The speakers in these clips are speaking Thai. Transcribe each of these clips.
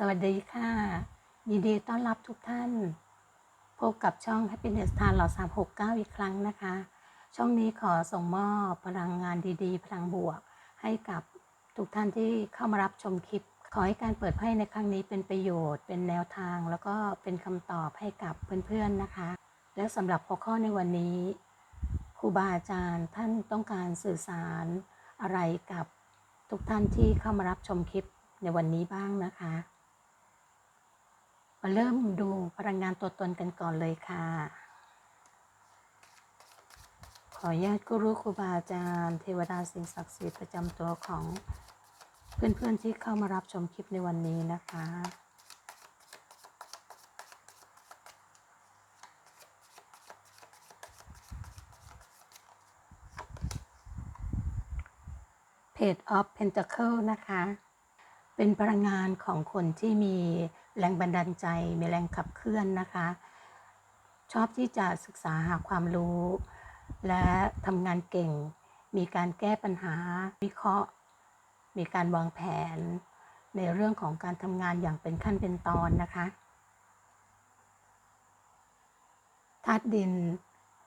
สวัสดีค่ะ ยินดีต้อนรับทุกท่าน พบกับช่อง Happiness ทานหล่อ369 อีกครั้งนะคะ ช่องนี้ขอส่งมอบพลังงานดีๆ พลังบวก ให้กับทุกท่านที่เข้ามารับชมคลิป ขอให้การเปิดไพ่ในครั้งนี้เป็นประโยชน์ เป็นแนวทาง แล้วก็เป็นคำตอบให้กับเพื่อนๆนะคะ และสำหรับหัวข้อในวันนี้ครูบาอาจารย์ท่านต้องการสื่อสารอะไรกับทุกท่านที่เข้ามารับชมคลิปในวันนี้บ้างนะคะ มาเริ่มดูพลังงานตัวตนกันก่อนเลยค่ะ ขออนุญาตกุรุครูบาอาจารย์เทวดาสิ่งศักดิ์สิทธิ์ประจำตัวของเพื่อนๆที่เข้ามารับชมคลิปในวันนี้นะคะ Page of Pentacle นะคะ เป็นพลังงานของคนที่มี แรงบันดาลใจ มีแรงขับเคลื่อนนะคะ ชอบที่จะศึกษาหาความรู้ และทำงานเก่ง มีการแก้ปัญหา วิเคราะห์ มีการวางแผน ในเรื่องของการทำงานอย่างเป็นขั้นเป็นตอนนะคะธาตุดิน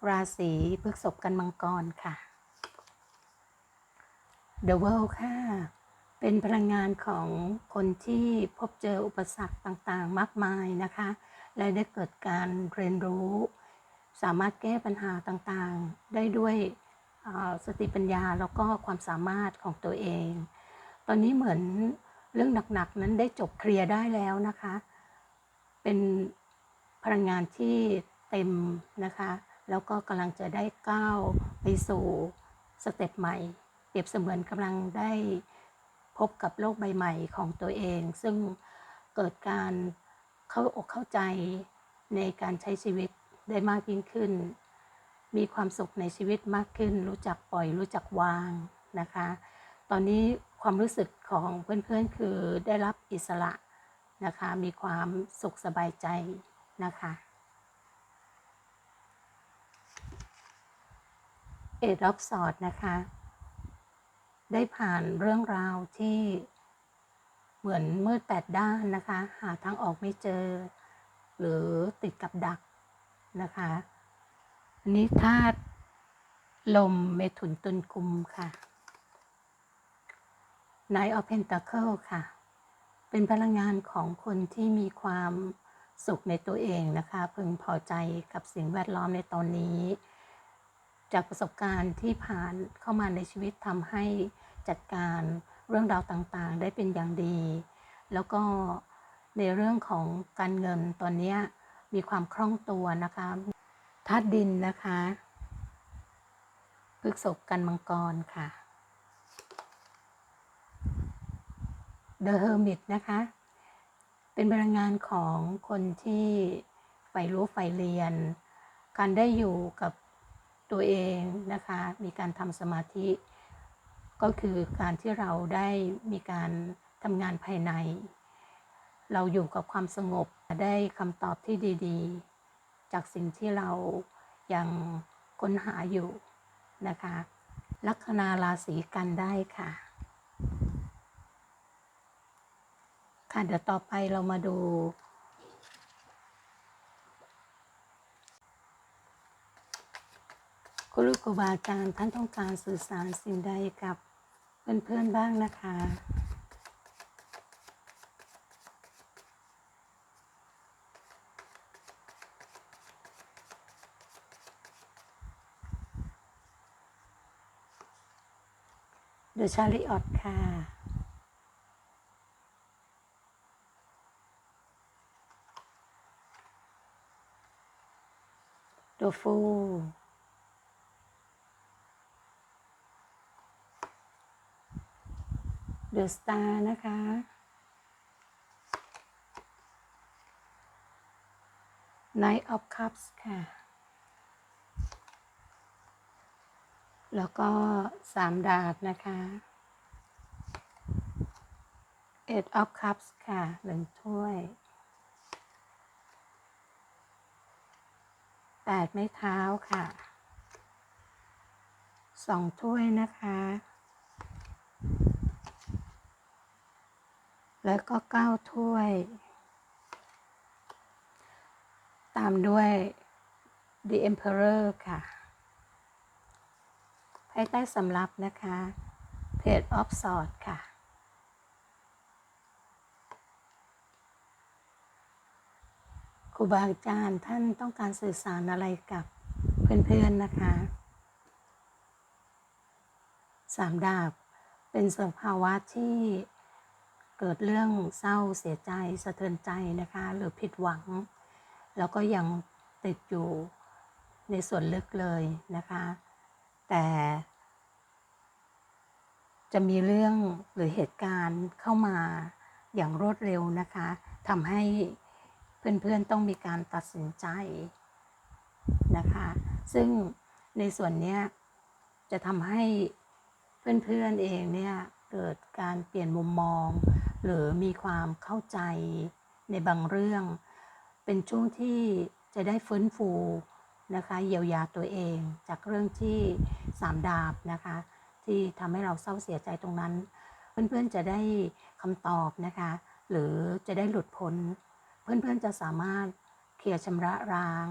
ราศีพฤษภกันมังกรค่ะ The World ค่ะ เป็นพลังงานของคนที่พบเจออุปสรรคต่างๆ มากมายนะคะ และได้เกิดการเรียนรู้ สามารถแก้ปัญหาต่างๆ ได้ด้วยสติปัญญาแล้วก็ความสามารถของตัวเอง ตอนนี้เหมือนเรื่องหนักๆนั้นได้จบเคลียร์ได้แล้วนะคะ เป็นพลังงานที่เต็มนะคะ แล้วก็กำลังจะได้ก้าวไปสู่สเต็ปใหม่ เปรียบเสมือนกำลังได้ พบกับโลกใบใหม่ของตัวเอง ซึ่งเกิดการเข้าอกเข้าใจในการใช้ชีวิตได้มากยิ่งขึ้น มีความสุขในชีวิตมากขึ้น รู้จักปล่อยรู้จักวางนะคะ ตอนนี้ความรู้สึกของเพื่อนๆคือได้รับอิสระนะคะ มีความสุขสบายใจนะคะเอ็ดออฟสอดนะคะ ได้ผ่านเรื่องราวที่เหมือนมืดแปดด้านนะคะ หาทางออกไม่เจอ หรือติดกับดักนะคะอันนี้ธาตุลมเมถุนตุลกุมค่ะ Nine of Pentacle ค่ะ เป็นพลังงานของคนที่มีความสุขในตัวเองนะคะ พึงพอใจกับสิ่งแวดล้อมในตอนนี้ จากประสบการณ์ที่ผ่านเข้ามาในชีวิตทำให้จัดการเรื่องราวต่างๆ ได้เป็นอย่างดี แล้วก็ในเรื่องของการเงินตอนนี้มีความคล่องตัวนะคะธาตุดินนะคะพฤกษบกันมังกรค่ะ The Hermit นะคะ เป็นพลังงานของคนที่ใฝ่รู้ใฝ่เรียน การได้อยู่กับ ตัวเองนะคะ มีการทำสมาธิ ก็คือการที่เราได้มีการทำงานภายใน เราอยู่กับความสงบได้คำตอบที่ดีๆ จากสิ่งที่เรายังค้นหาอยู่นะคะ ลัคนาราศีกันได้ค่ะ ค่ะเดี๋ยวต่อไปเรามาดู คุณลูกครูบาอาจารย์ท่านต้องการสื่อสารสิ่งใดกับเพื่อนๆบ้างนะคะ เดชาริออตค่ะตัวฟู เดอะสตาร์นะคะ Knight of Cups ค่ะ แล้วก็สามดาบนะคะ Eight of Cups ค่ะหนึ่งถ้วยแปดไม้เท้าค่ะสองถ้วยนะคะ แล้วก็เก้าถ้วย ตามด้วย The Emperor ค่ะไพ่ใต้สำรับนะคะ Page of Swords ค่ะ ครูบาอาจารย์ท่านต้องการสื่อสารอะไรกับเพื่อนๆนะคะสามดาบเป็นสภาวะที่ เกิดเรื่องเศร้าเสียใจสะเทือนใจนะคะ หรือผิดหวัง แล้วก็ยังติดอยู่ในส่วนลึกเลยนะคะ แต่จะมีเรื่องหรือเหตุการณ์เข้ามาอย่างรวดเร็วนะคะทำให้เพื่อนๆต้องมีการตัดสินใจนะคะ ซึ่งในส่วนนี้จะทำให้เพื่อนๆเองเนี่ยเกิดการเปลี่ยนมุมมอง หรือมีความเข้าใจในบางเรื่อง เป็นช่วงที่จะได้ฟื้นฟูนะคะเยียวยาตัวเองจากเรื่องที่สามดาบนะคะที่ทำให้เราเศร้าเสียใจตรงนั้น เพื่อนๆจะได้คำตอบนะคะหรือจะได้หลุดพ้น เพื่อนๆจะสามารถเคลียร์ชำระร้าง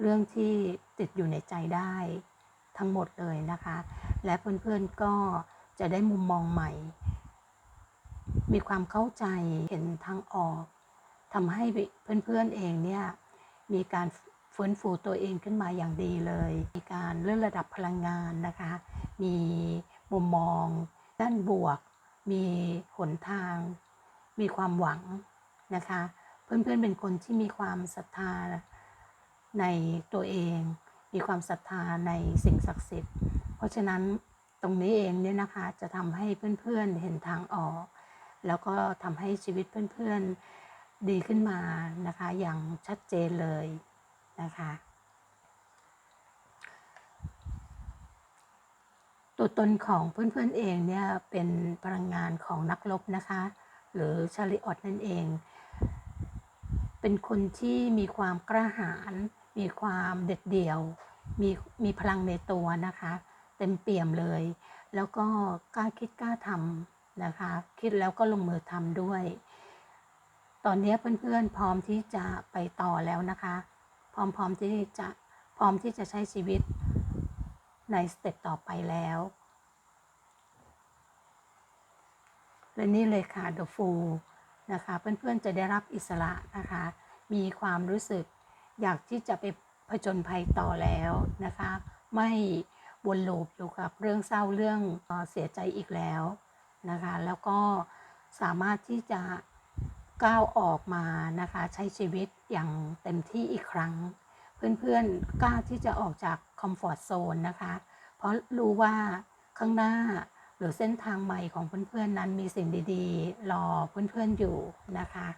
เรื่องที่ติดอยู่ในใจได้ทั้งหมดเลยนะคะ และเพื่อนๆก็จะได้มุมมองใหม่ มีความเข้าใจเห็นทางออกทำให้เพื่อนๆเองเนี่ยมีการฟื้นฟูตัวเองขึ้นมาอย่างดีเลย มีการเลื่อนระดับพลังงานนะคะ มีมุมมองด้านบวก มีหนทาง มีความหวังนะคะ เพื่อนๆเป็นคนที่มีความศรัทธาในตัวเอง มีความศรัทธาในสิ่งศักดิ์สิทธิ์ เพราะฉะนั้นตรงนี้เองเนี่ยนะคะจะทำให้เพื่อนๆเห็นทางออก แล้วก็ทำให้ชีวิตเพื่อนๆดีขึ้นมานะคะ อย่างชัดเจนเลยนะคะตัวตนของเพื่อนๆเองเนี่ยเป็นพลังงานของนักรบนะคะ หรือชาลิออตนั่นเอง เป็นคนที่มีความกล้าหาญมีความเด็ดเดี่ยว มีมีพลังในตัวนะคะ เต็มเปี่ยมเลย แล้วก็กล้าคิดกล้าทำ นะคะ คิดแล้วก็ลงมือทำด้วย ตอนนี้เพื่อนๆพร้อมที่จะไปต่อแล้วนะคะ พร้อมๆที่จะพร้อมที่จะใช้ชีวิตในสเต็ปต่อไปแล้วและนี่เลยค่ะ The Fool นะคะ เพื่อนๆจะได้รับอิสระนะคะ มีความรู้สึกอยากที่จะไปผจญภัยต่อแล้วนะคะ ไม่วนลูปอยู่กับเรื่องเศร้าเรื่องเสียใจอีกแล้ว นะคะ แล้วก็สามารถที่จะก้าวออกมานะคะ ใช้ชีวิตอย่างเต็มที่อีกครั้ง เพื่อนๆกล้าที่จะออกจากคอมฟอร์ทโซนนะคะ เพราะรู้ว่าข้างหน้าหรือเส้นทางใหม่ของเพื่อนๆนั้นมีสิ่งดีๆ รอเพื่อนๆอยู่นะคะ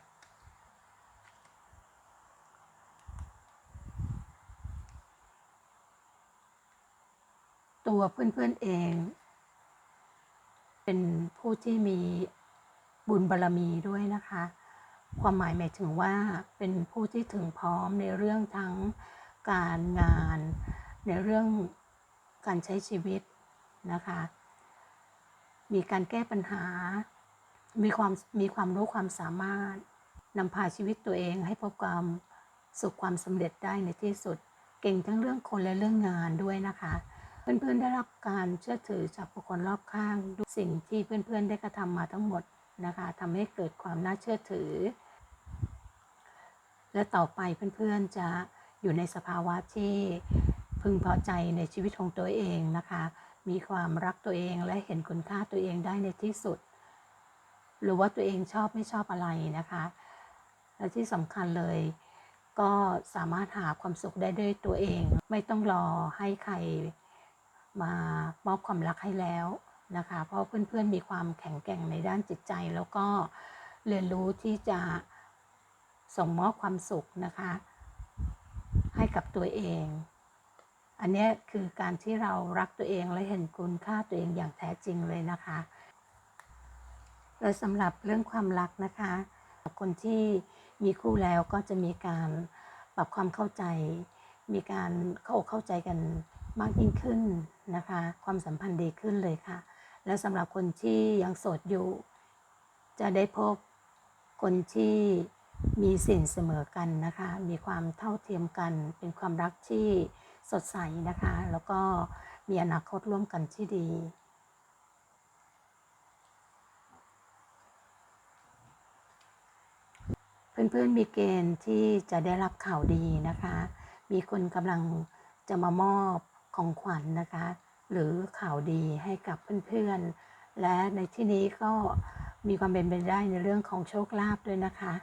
ตัวเพื่อนๆเอง เป็นผู้ที่มีบุญบารรมีด้วยนะคะ ความหมายหมายถึงว่าเป็นผู้ที่ถึงพร้อมในเรื่องทั้งการงาน ในเรื่องการใช้ชีวิตนะคะ มีการแก้ปัญหา มีความมีความรู้ความสามารถนำพาชีวิตตัวเองให้พบความสุขความสำเร็จได้ในที่สุด เก่งทั้งเรื่องคนและเรื่องงานด้วยนะคะ เพื่อนๆได้รับการเชื่อถือจากบุคคลรอบข้างด้วยสิ่งที่เพื่อนๆได้กระทำมาทั้งหมดนะคะทำให้เกิดความน่าเชื่อถือ และต่อไปเพื่อนๆจะอยู่ในสภาวะที่พึงพอใจในชีวิตของตัวเองนะคะ มีความรักตัวเองและเห็นคุณค่าตัวเองได้ในที่สุด หรือว่าตัวเองชอบไม่ชอบอะไรนะคะ และที่สำคัญเลยก็สามารถหาความสุขได้ด้วยตัวเอง ไม่ต้องรอให้ใคร มามอบความรักให้แล้วนะคะ เพราะเพื่อนๆมีความแข็งแกร่งในด้านจิตใจ แล้วก็เรียนรู้ที่จะส่งมอบความสุขนะคะ ให้กับตัวเอง อันนี้คือการที่เรารักตัวเองและเห็นคุณค่าตัวเองอย่างแท้จริงเลยนะคะ โดยสำหรับเรื่องความรักนะคะ คนที่มีคู่แล้วก็จะมีการปรับความเข้าใจ มีการเข้าอกเข้าใจกันมากยิ่งขึ้น นะคะ ความสัมพันธ์ดีขึ้นเลยค่ะ และสำหรับคนที่ยังโสดอยู่ จะได้พบคนที่มีสิ่งเสมอกันนะคะ มีความเท่าเทียมกัน เป็นความรักที่สดใสนะคะ แล้วก็มีอนาคตร่วมกันที่ดีเพื่อนๆมีเกณฑ์ที่จะได้รับข่าวดีนะคะ มีคนกำลังจะมามอบ ของขวัญนะคะ หรือข่าวดีให้กับเพื่อนๆ และในที่นี้ก็มีความเป็นไปได้ในเรื่องของโชคลาภด้วยนะคะ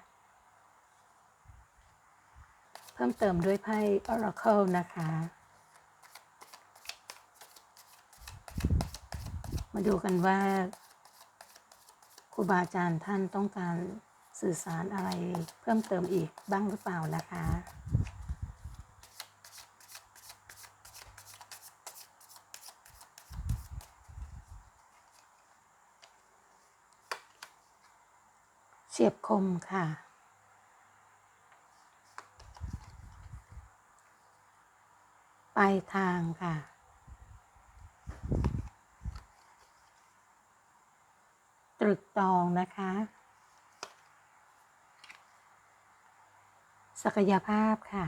เพิ่มเติมด้วยไพ่ Oracle นะคะ มาดูกันว่าครูบาอาจารย์ท่านต้องการสื่อสารอะไรเพิ่มเติมอีกบ้างหรือเปล่านะคะ เฉียบคมค่ะ ปลายทางค่ะ ตรึกตรองนะคะ ศักยภาพค่ะ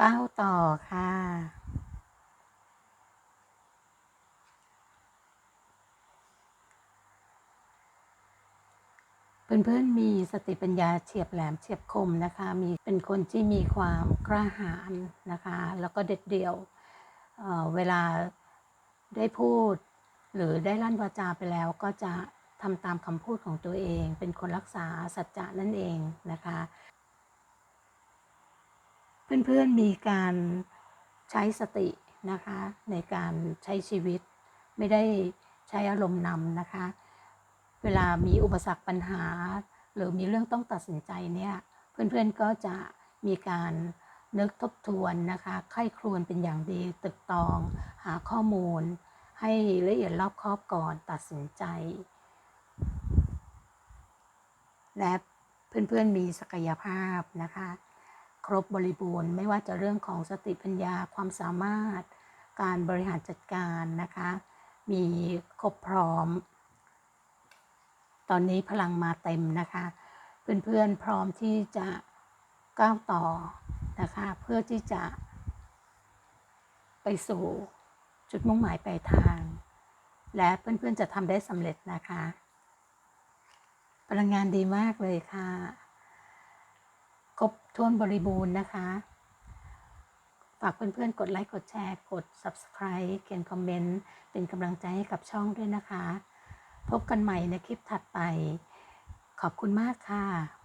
ก้าวต่อค่ะ เพื่อนๆมีสติปัญญาเฉียบแหลมเฉียบคมนะคะ มีเป็นคนที่มีความกล้าหาญนะคะ แล้วก็เด็ดเดี่ยวเเวลาได้พูด หรือได้ลั่นวาจาไปแล้วก็จะทำตามคำพูดของตัวเอง เป็นคนรักษาสัจจะนั่นเองนะคะ เพื่อนๆมีการใช้สตินะคะในการใช้ชีวิตไม่ได้ใช้อารมณ์นำนะคะ เวลามีอุปสรรคปัญหา หรือมีเรื่องต้องตัดสินใจเนี่ยเพื่อนๆก็จะมีการนึกทบทวนนะคะไข้ครวนเป็นอย่างดีตึกตอง หาข้อมูล ให้ละเอียดรอบคอบก่อนตัดสินใจ และเพื่อนๆมีศักยภาพนะคะ ครบบริบูรณ์ไม่ว่าจะเรื่องของสติปัญญาความสามารถ การบริหารจัดการนะคะ มีครบพร้อม ตอนนี้พลังมาเต็มนะคะ เพื่อนๆพร้อมที่จะก้าวต่อนะคะ เพื่อที่จะไปสู่จุดมุ่งหมายปลายทาง และเพื่อนๆจะทำได้สำเร็จนะคะ พลังงานดีมากเลยค่ะ ครบถ้วนบริบูรณ์นะคะ ฝากเพื่อนๆ กดไลค์ กดแชร์ กด Subscribe เขียนคอมเมนต์ เป็นกำลังใจให้กับช่องด้วยนะคะ พบกันใหม่ในคลิปถัดไป ขอบคุณมากค่ะ